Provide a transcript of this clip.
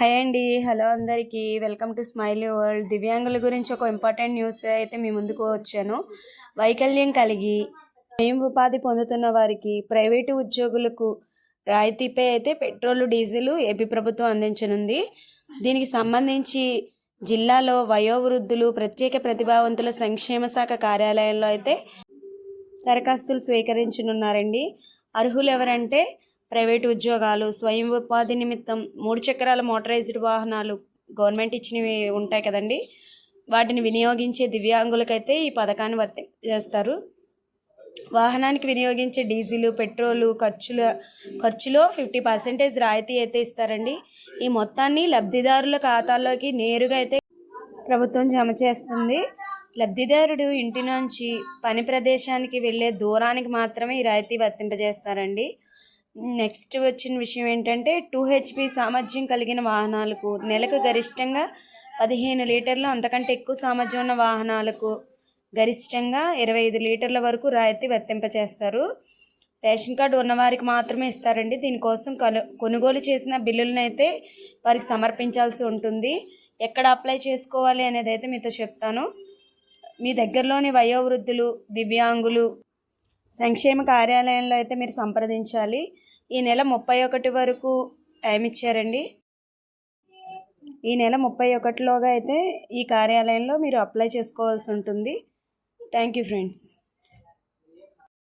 Hi అండి. Hello అందరికీ. Welcome to smiley world. దివ్యాంగుల గురించి ఒక ఇంపార్టెంట్ న్యూస్ అయితే మీ ముందుకు వచ్చాను. వైకల్యం కలిగి స్వయం ఉపాధి పొందుతున్న వారికి ప్రైవేటు ఉద్యోగులకు రాయితీపై అయితే పెట్రోల్ డీజిల్ ఏపీ ప్రభుత్వం అందించనుంది. దీనికి సంబంధించి జిల్లాలో వయోవృద్ధులు ప్రత్యేక ప్రతిభావంతుల సంక్షేమ శాఖ కార్యాలయంలో అయితే దరఖాస్తులు స్వీకరించనున్నారండి. అర్హులు ఎవరంటే ప్రైవేటు ఉద్యోగాలు స్వయం ఉపాధి నిమిత్తం మూడు చక్రాల మోటరైజ్డ్ వాహనాలు గవర్నమెంట్ ఇచ్చినవి ఉంటాయి కదండి. వాటిని వినియోగించే దివ్యాంగులకైతే ఈ పథకాన్ని వర్తి చేస్తారు. వాహనానికి వినియోగించే డీజిల్ పెట్రోలు ఖర్చుల ఖర్చులో ఫిఫ్టీ పర్సెంటేజ్ రాయితీ అయితే ఇస్తారండి. ఈ మొత్తాన్ని లబ్ధిదారుల ఖాతాల్లోకి నేరుగా అయితే ప్రభుత్వం జమ చేస్తుంది. లబ్ధిదారుడు ఇంటి నుంచి పని ప్రదేశానికి వెళ్ళే దూరానికి మాత్రమే ఈ రాయితీ వర్తింపజేస్తారండి. నెక్స్ట్ వచ్చిన విషయం ఏంటంటే టూ హెచ్పి సామర్థ్యం కలిగిన వాహనాలకు నెలకు గరిష్టంగా పదిహేను లీటర్లు అంతకంటే ఎక్కువ సామర్థ్యం ఉన్న వాహనాలకు గరిష్టంగా ఇరవై ఐదు లీటర్ల వరకు రాయితీ వర్తింపచేస్తారు. రేషన్ కార్డు ఉన్నవారికి మాత్రమే ఇస్తారండి. దీనికోసం కొను కొనుగోలు చేసిన బిల్లులను అయితే వారికి సమర్పించాల్సి ఉంటుంది. ఎక్కడ అప్లై చేసుకోవాలి అనేది అయితే మీతో చెప్తాను. మీ దగ్గరలోని వయోవృద్ధులు దివ్యాంగులు సంక్షేమ కార్యాలయంలో అయితే మీరు సంప్రదించాలి. ఈ నెల ముప్పై ఒకటి వరకు టైం ఇచ్చారండి. ఈ నెల ముప్పై ఒకటిలోగా అయితే ఈ కార్యాలయంలో మీరు అప్లై చేసుకోవాల్సి ఉంటుంది. Thank you friends.